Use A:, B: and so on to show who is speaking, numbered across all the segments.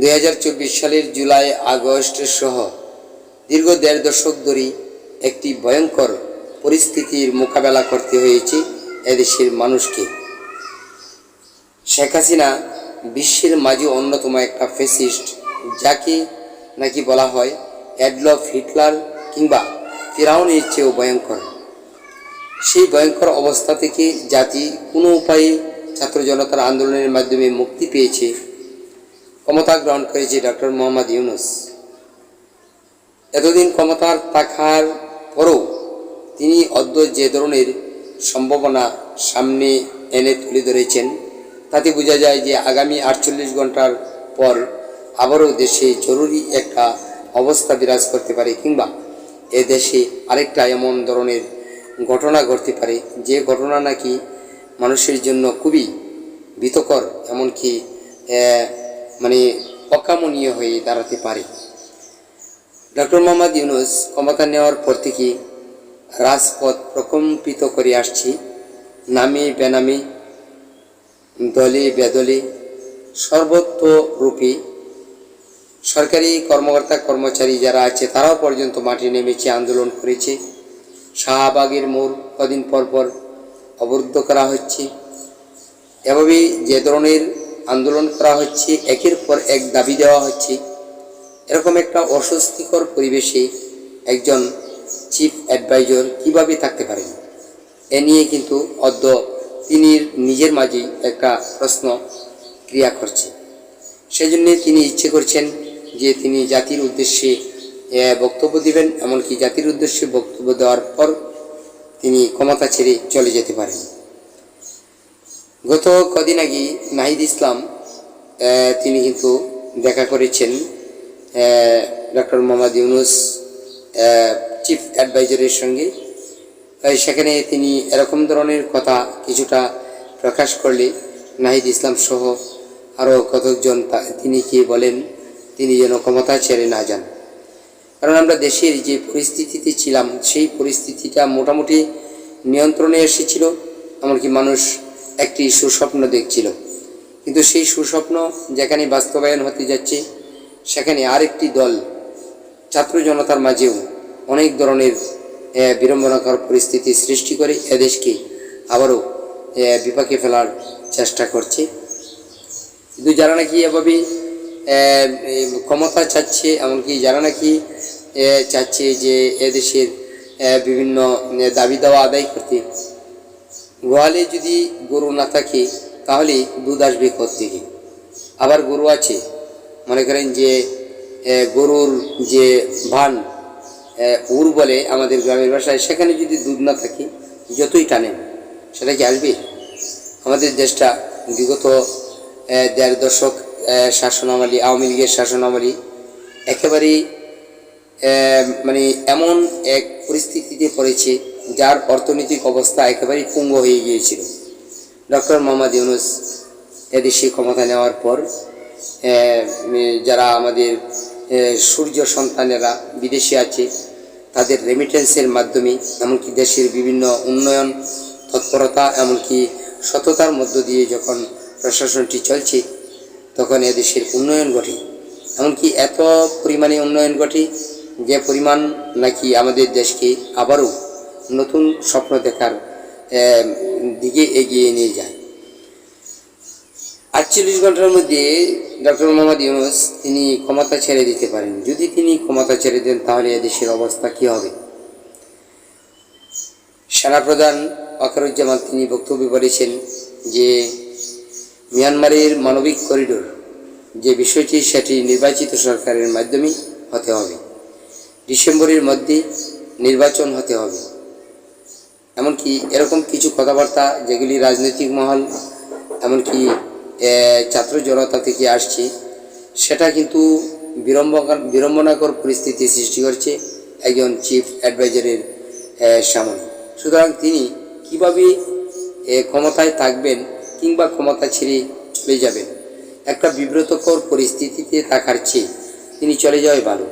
A: দু হাজার চব্বিশ সালের জুলাই, আগস্ট সহ দীর্ঘ দেড় দশক ধরে একটি ভয়ঙ্কর পরিস্থিতির মোকাবেলা করতে হয়েছে এদেশের মানুষকে। শেখ হাসিনা বিশ্বের মাঝে অন্যতম একটা ফেসিস্ট যাকে নাকি বলা হয় অ্যাডলফ হিটলার কিংবা ফিরাউনের চেয়েও ভয়ঙ্কর। সেই ভয়ঙ্কর অবস্থা থেকে জাতি কোনো উপায়ে ছাত্র জনতার আন্দোলনের মাধ্যমে মুক্তি পেয়েছে ক্ষমতা গ্রহণ করেছে ডক্টর মোহাম্মদ ইউনুস। এতদিন ক্ষমতার থাকার পরও তিনি অদ্য যে ধরনের সম্ভাবনা সামনে এনে তুলে ধরেছেন, তাতে বোঝা যায় যে আগামী আটচল্লিশ ঘণ্টার পর আবারও দেশে জরুরি একটা অবস্থা বিরাজ করতে পারে কিংবা এ দেশে আরেকটা এমন ধরনের ঘটনা ঘটতে পারে। যে ঘটনা নাকি মানুষের জন্য খুবই ভীতকর এমনকি মানে অকামনীয় হয়ে দাঁড়াতে পারে। ডক্টর মোহাম্মদ ইউনুস ক্ষমতা নেওয়ার পর থেকে রাজপথ প্রকম্পিত করে আসছি। নামে বেনামে, দলে বেদলে সর্বত্র রূপে সরকারি কর্মকর্তা, কর্মচারী যারা আছে, তারাও পর্যন্ত মাঠে নেমেছে, আন্দোলন করেছে। শাহবাগের মোড় কদিন পর পর অবরুদ্ধ করা হচ্ছে। এভাবেই যে ধরনের আন্দোলন করা হচ্ছে, একের পর এক দাবি দেওয়া হচ্ছে। এরকম একটা অস্বস্তিকর পরিবেশে একজন চিফ অ্যাডভাইজার কীভাবে থাকতে পারেন? এ নিয়ে কিন্তু অদ্য তিনি নিজের মাঝেই একটা প্রশ্ন ক্রিয়া করছে। সেজন্য তিনি ইচ্ছে করছেন যে তিনি জাতির উদ্দেশ্যে বক্তব্য দিবেন, এমনকি জাতির উদ্দেশ্যে বক্তব্য দেওয়ার পর তিনি ক্ষমতা ছেড়ে চলে যেতে পারেন। গত কদিন আগে নাহিদ ইসলাম তিনি কিন্তু দেখা করেছেন ডক্টর মোহাম্মদ ইউনুস চিফ অ্যাডভাইজারের সঙ্গে। সেখানে তিনি এরকম ধরনের কথা কিছুটা প্রকাশ করলে নাহিদ ইসলাম সহ আরও কতকজন তিনি কি বলেন, তিনি যেন ক্ষমতা ছেড়ে না যান। কারণ আমরা দেশের যে পরিস্থিতিতে ছিলাম, সেই পরিস্থিতিটা মোটামুটি নিয়ন্ত্রণে এসেছিল, এমনকি মানুষ একটি সুস্বপ্ন দেখছিল। কিন্তু সেই সুস্বপ্ন যেখানে বাস্তবায়ন হতে যাচ্ছে, সেখানে আরেকটি দল, ছাত্র জনতার মাঝেও অনেক ধরনের বিড়ম্বনাকর পরিস্থিতি সৃষ্টি করে এদেশকে আবারও বিপাকে ফেলার চেষ্টা করছে। কিন্তু যারা নাকি এভাবে ক্ষমতা চাচ্ছে, এমনকি যারা নাকি চাচ্ছে যে এদেশের বিভিন্ন দাবি দাওয়া আদায় করতে গোয়ালে যদি গরু না থাকে, তাহলে দুধ আসবে থেকে। আবার গরু আছে, মনে করেন যে গরুর যে ভান উর বলে আমাদের গ্রামের ভাষায়, সেখানে যদি দুধ না থাকে, যতই টানেন, সেটা কি আসবে? আমাদের দেশটা বিগত দেড় দশক শাসনামলী, আওয়ামী লীগের শাসনামলী, একেবারেই মানে এমন এক পরিস্থিতিতে পড়েছে যার অর্থনৈতিক অবস্থা একেবারেই পুঙ্গ হয়ে গিয়েছিল। ডক্টর মোহাম্মদ ইউনুস এদেশে ক্ষমতা নেওয়ার পর যারা আমাদের সূর্য সন্তানেরা বিদেশে আছে, তাদের রেমিটেন্সের মাধ্যমে, এমনকি দেশের বিভিন্ন উন্নয়ন, তৎপরতা, এমনকি সততার মধ্য দিয়ে যখন প্রশাসনটি চলছে, তখন এদেশের উন্নয়ন ঘটে। এমনকি এত পরিমাণে উন্নয়ন ঘটে, যে পরিমাণ নাকি আমাদের দেশকে আবারও নতুন স্বপ্ন দেখার দিকে এগিয়ে নিয়ে যায়। আটচল্লিশ ঘণ্টার মধ্যে ডক্টর মোহাম্মদ ইউনুস তিনি ক্ষমতা ছেড়ে দিতে পারেন। যদি তিনি ক্ষমতা ছেড়ে দেন, তাহলে দেশের অবস্থা কী হবে? সেনাপ্রধান ওয়াকারুজ্জামান তিনি বক্তব্য বলেছেন যে, মিয়ানমারের মানবিক করিডোর যে বিষয়টি, সেটি নির্বাচিত সরকারের মাধ্যমে হতে হবে। ডিসেম্বরের মধ্যে নির্বাচন হতে হবে। এমনকি এরকম কিছু কথাবার্তা যেগুলি রাজনৈতিক মহল, এমনকি ছাত্র জনতা থেকে আসছে, সেটা কিন্তু বিড়ম্বনাকর বিড়ম্বনাকর পরিস্থিতি সৃষ্টি করছে একজন চিফ অ্যাডভাইজারের সামনে। সুতরাং তিনি কীভাবে ক্ষমতায় থাকবেন কিংবা ক্ষমতা ছেড়ে চলে যাবেন, একটা বিব্রতকর পরিস্থিতিতে থাকার চেয়ে তিনি চলে যাওয়াই ভালো।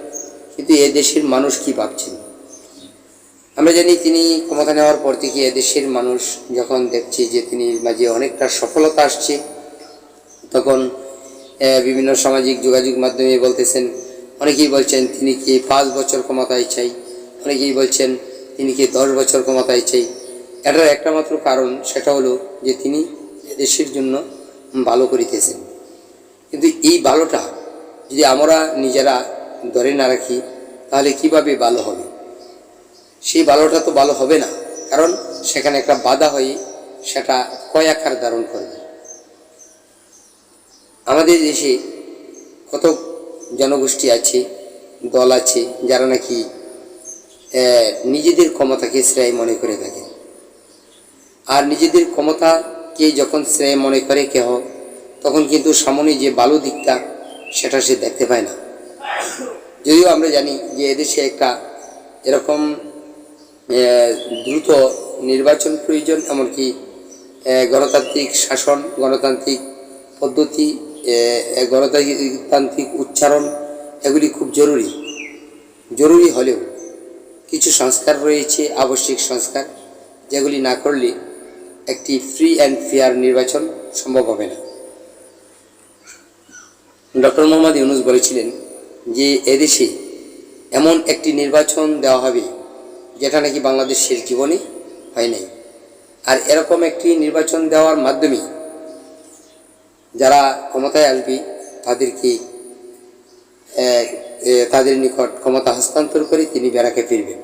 A: কিন্তু এ দেশের মানুষ কি ভাবছেন? আমরা জানি তিনি ক্ষমতা নেওয়ার পর থেকে এদেশের মানুষ যখন দেখছি যে তিনি মাঝে অনেকটা সফলতা আসছে, তখন বিভিন্ন সামাজিক যোগাযোগ মাধ্যমে বলতেছেন, অনেকেই বলছেন তিনি কি পাঁচ বছর ক্ষমতায় চাই, অনেকেই বলছেন তিনি কি দশ বছর ক্ষমতায় চাই। এটার একটা মাত্র কারণ সেটা হলো যে তিনি দেশের জন্য ভালো করিতেছেন। কিন্তু এই ভালোটা যদি আমরা নিজেরা ধরে না রাখি, তাহলে কীভাবে ভালো হবে? সেই ভালোটা তো ভালো হবে না। কারণ সেখানে একটা বাধা হয়ে সেটা কয় আকার ধারণ করবে? আমাদের দেশে কত জনগোষ্ঠী আছে, দল আছে, যারা নাকি নিজেদের ক্ষমতাকে শ্রেয় মনে করে থাকে। আর নিজেদের ক্ষমতাকে যখন শ্রেয় মনে করে কেহ, তখন কিন্তু সামনে যে ভালো দিকটা, সেটা সে দেখতে পায় না। যদিও আমরা জানি যে এদেশে একটা এরকম দ্রুত নির্বাচন প্রয়োজন, এমনকি গণতান্ত্রিক শাসন, গণতান্ত্রিক পদ্ধতি গণতান্ত্রিক উচ্চারণ, এগুলি খুব জরুরি। জরুরি হলেও কিছু সংস্কার রয়েছে, আবশ্যিক সংস্কার, যেগুলি না করলে একটি ফ্রি অ্যান্ড ফেয়ার নির্বাচন সম্ভব হবে না। ডক্টর মোহাম্মদ ইউনুস বলেছিলেন যে, এদেশে এমন একটি নির্বাচন দেওয়া হবে যেটা নাকি বাংলাদেশের জীবনে হয় নাই। আর এরকম একটি নির্বাচন দেওয়ার মাধ্যমে যারা ক্ষমতায় আসবে, তাদেরকে তাদের নিকট ক্ষমতা হস্তান্তর করে তিনি বেড়াকে ফিরবেন।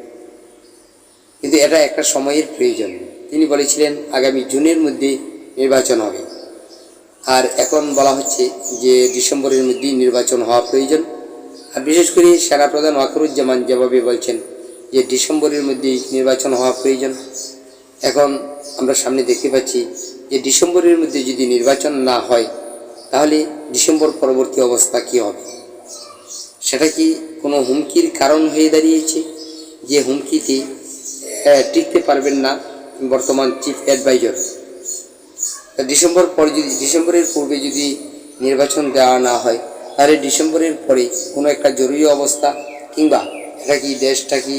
A: কিন্তু এটা একটা সময়ের প্রয়োজন। তিনি বলেছিলেন, আগামী জুনের মধ্যে নির্বাচন হবে। আর এখন বলা হচ্ছে যে ডিসেম্বরের মধ্যেই নির্বাচন হওয়া প্রয়োজন। আর বিশেষ করে সেনাপ্রধান ওয়াকরুজ্জামান যেভাবে বলছেন যে ডিসেম্বরের মধ্যেই নির্বাচন হওয়া প্রয়োজন। এখন আমরা সামনে দেখতে পাচ্ছি যে ডিসেম্বরের মধ্যে যদি নির্বাচন না হয়, তাহলে ডিসেম্বর পরবর্তী অবস্থা কী হবে? সেটা কি কোনো হুমকির কারণ হয়ে দাঁড়িয়েছে? যে হুমকিতে টিকতে পারবেন না বর্তমান চিফ অ্যাডভাইজার। ডিসেম্বর পরে যদি, ডিসেম্বরের পূর্বে যদি নির্বাচন দেওয়া না হয়, তাহলে ডিসেম্বরের পরে কোনো একটা জরুরি অবস্থা কিংবা এটা কি দেশটা কি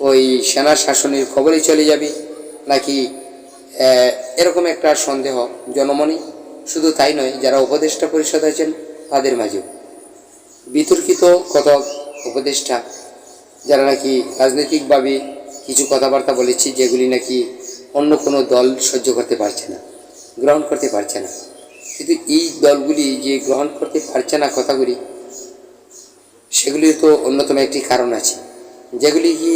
A: ওই সেনা শাসনের খবরে চলে যাবে? নাকি এরকম একটা সন্দেহ, জনমনে? শুধু তাই নয়, যারা উপদেষ্টা পরিষদ আছেন, তাদের মাঝেও। বিতর্কিত কত উপদেষ্টা, যারা নাকি রাজনৈতিকভাবে কিছু কথাবার্তা বলেছে, যেগুলি নাকি অন্য কোনো দল সহ্য করতে পারছে না, গ্রহণ করতে পারছে না। কিন্তু এই দলগুলি যে গ্রহণ করতে পারছে না কথাগুলি, সেগুলির তো অন্যতম একটি কারণ আছে, যেগুলি কি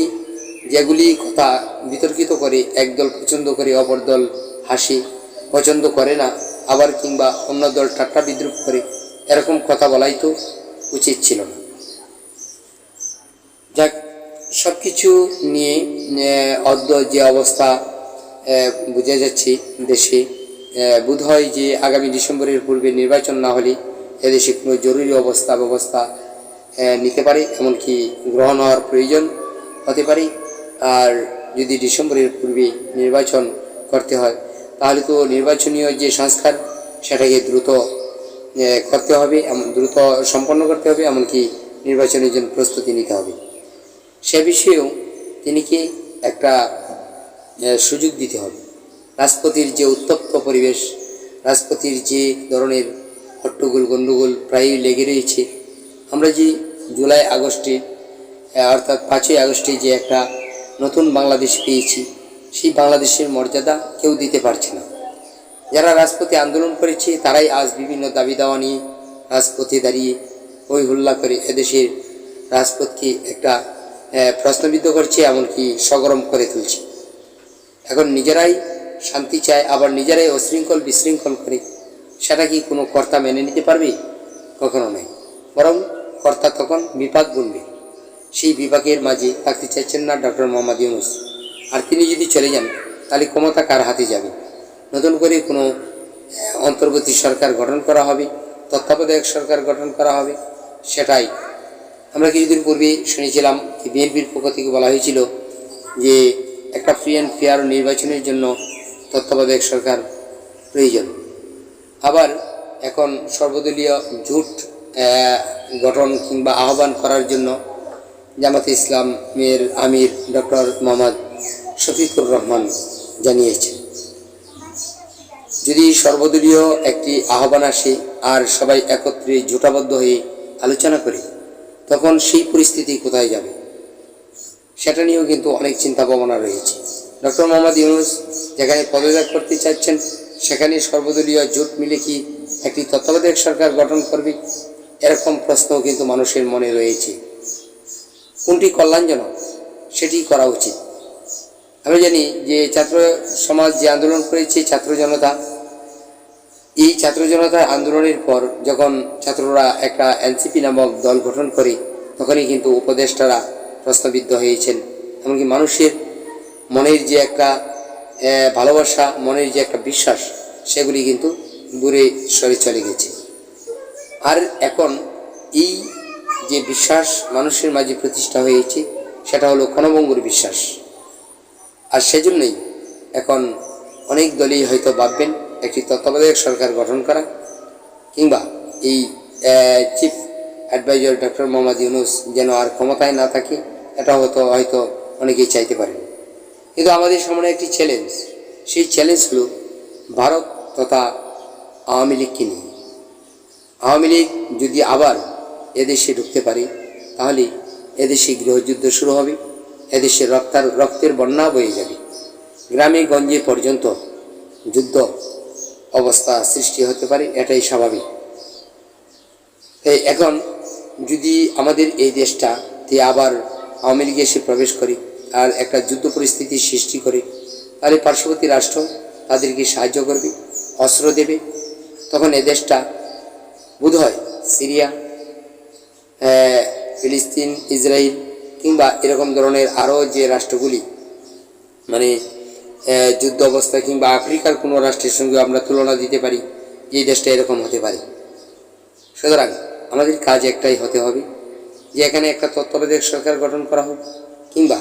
A: যেগুলি কথা বিতর্কিত করে, একদল পছন্দ করে, অপর দল হাসি পছন্দ করে না, আবার কিংবা অন্য দল ঠাট্টা বিদ্রুপ করে, এরকম কথা বলাই তো উচিত ছিল না। যাক সব কিছু নিয়ে অদ্য যে অবস্থা বোঝা যাচ্ছে দেশে বোধ হয় যে আগামী ডিসেম্বরের পূর্বে নির্বাচন না হলে এদেশে কোনো জরুরি অবস্থা ব্যবস্থা নিতে পারে, এমনকি গ্রহণ হওয়ার প্রয়োজন হতে পারে। আর যদি ডিসেম্বরের পূর্বে নির্বাচন করতে হয়, তাহলে তো নির্বাচনীয় যে সংস্কার, সেটাকে দ্রুত করতে হবে, এমন দ্রুত সম্পন্ন করতে হবে, এমনকি নির্বাচনের জন্য প্রস্তুতি নিতে হবে। সে বিষয়েও তিনিকে একটা সুযোগ দিতে হবে। রাজপথের যে উত্তপ্ত পরিবেশ রাজপথের যে ধরনের হট্টগোল, গণ্ডগোল প্রায়ই লেগে রয়েছে, আমরা যে জুলাই আগস্টে অর্থাৎ পাঁচই আগস্টে যে একটা নতুন বাংলাদেশ পেয়েছি, সেই বাংলাদেশের মর্যাদা কেউ দিতে পারছে না। যারা রাজপথে আন্দোলন করেছে, তারাই আজ বিভিন্ন দাবি দাওয়া নিয়ে রাজপথে দাঁড়িয়ে হই হুল্লা করে এদেশের রাজপথকে একটা প্রশ্নবিদ্ধ করছে, এমনকি সগরম করে তুলছে। এখন নিজেরাই শান্তি চায়, আবার নিজেরাই অশৃঙ্খল বিশৃঙ্খল করে, সেটা কি কোনো কর্তা মেনে নিতে পারবে? কখনো নয়। বরং কর্তা তখন বিপাক গুনবে সেই বিভাগের মাঝে থাকতে চাইছেন না ডক্টর মোহাম্মদ ইউনুস। আর তিনি যদি চলে যান, তাহলে ক্ষমতা কার হাতে যাবে? নতুন করে কোনো অন্তর্বর্তী সরকার গঠন করা হবে, তত্ত্বাবধায়ক সরকার গঠন করা হবে, সেটাই। আমরা কিছুদিন পূর্বে শুনেছিলাম যে বিএনপির পক্ষ থেকে বলা হয়েছিল যে একটা ফ্রি অ্যান্ড ফেয়ার নির্বাচনের জন্য তত্ত্বাবধায়ক সরকার প্রয়োজন। আবার এখন সর্বদলীয় জোট গঠন কিংবা আহ্বান করার জন্য জামাতে ইসলামের আমির ডক্টর মোহাম্মদ শফিকুর রহমান জানিয়েছেন। যদি সর্বদলীয় একটি আহ্বান আসে আর সবাই একত্রে জোটাবদ্ধ হয়ে আলোচনা করে, তখন সেই পরিস্থিতি কোথায় যাবে? সেটা নিয়েও কিন্তু অনেক চিন্তা ভাবনা রয়েছে। ডক্টর মোহাম্মদ ইউনুস যেখানে পদত্যাগ করতে চাচ্ছেন সেখানে সর্বদলীয় জোট মিলে কি একটি তত্ত্বাবধায়ক সরকার গঠন করবে? এরকম প্রশ্নও কিন্তু মানুষের মনে রয়েছে। কোনটি কল্যাণজনক, সেটি করা উচিত। আমি জানি যে ছাত্র সমাজ যে আন্দোলন করেছে, ছাত্র জনতা, এই ছাত্র জনতার আন্দোলনের পর যখন ছাত্ররা একটা এনসিপি নামক দল গঠন করে, তখনই কিন্তু উপদেষ্টারা প্রশ্নবিদ্ধ হয়েছেন। এমনকি মানুষের মনের যে একটা ভালোবাসা, মনের যে একটা বিশ্বাস, সেগুলি কিন্তু দূরে সরে চলে গেছে। আর এখন এই যে বিশ্বাস মানুষের মাঝে প্রতিষ্ঠা হয়েছে, সেটা হলো ক্ষণভঙ্গুর বিশ্বাস। আর সেজন্যই এখন অনেক দলই হয়তো ভাববেন, একটি তত্ত্বাবধায়ক সরকার গঠন করা, কিংবা এই chief adviser doctor Mohammad Yunus যেন আর ক্ষমতায় না থাকে এটা হয়তো হয়তো অনেকেই চাইতে পারেন। কিন্তু আমাদের সামনে একটি চ্যালেঞ্জ সেই চ্যালেঞ্জ হলো ভারত তথা আওয়ামী লীগকে নিয়ে। আওয়ামী লীগ যদি আবার এদেশে ঢুকতে পারে, তাহলে এদেশে গৃহযুদ্ধ শুরু হবে, এদেশে রক্তার, রক্তের বন্যা বয়ে যাবে। গ্রামে গঞ্জে পর্যন্ত যুদ্ধ অবস্থা সৃষ্টি হতে পারে, এটাই স্বাভাবিক। তাই এখন যদি আমাদের এই দেশটা তে আবার আওয়ামী লীগ এসে প্রবেশ করে আর একটা যুদ্ধ পরিস্থিতি সৃষ্টি করে, তাহলে পার্শ্ববর্তী রাষ্ট্র তাদেরকে সাহায্য করবে, অস্ত্র দেবে। তখন এ দেশটা বোধ হয় সিরিয়া ফিলিস্তিন ইসরায়েল কিংবা এরকম ধরনের আরও যে রাষ্ট্রগুলি মানে যুদ্ধ অবস্থা কিংবা আফ্রিকার কোনো রাষ্ট্রের সঙ্গে আমরা তুলনা দিতে পারি যে দেশটা এরকম হতে পারে। সুতরাং আমাদের কাজ একটাই হতে হবে যে এখানে একটা তত্ত্বাবধায়ক সরকার গঠন করা হোক কিংবা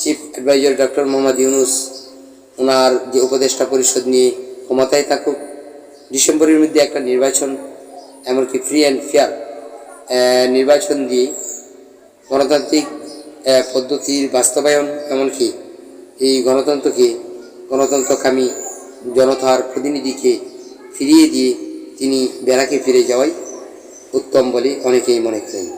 A: chief adviser doctor Mohammad Yunus, ওনার যে উপদেষ্টা পরিষদ নিয়ে ক্ষমতায় থাকুক, ডিসেম্বরের মধ্যে একটা নির্বাচন, এমনকি ফ্রি অ্যান্ড ফেয়ার নির্বাচন দিয়ে গণতান্ত্রিক পদ্ধতির বাস্তবায়ন এমনকি এই গণতন্ত্রকে, গণতন্ত্রকামী জনতার প্রতিনিধিকে ফিরিয়ে দিয়ে তিনি বেড়াকে ফিরে যাওয়াই উত্তম বলে অনেকেই মনে করেন।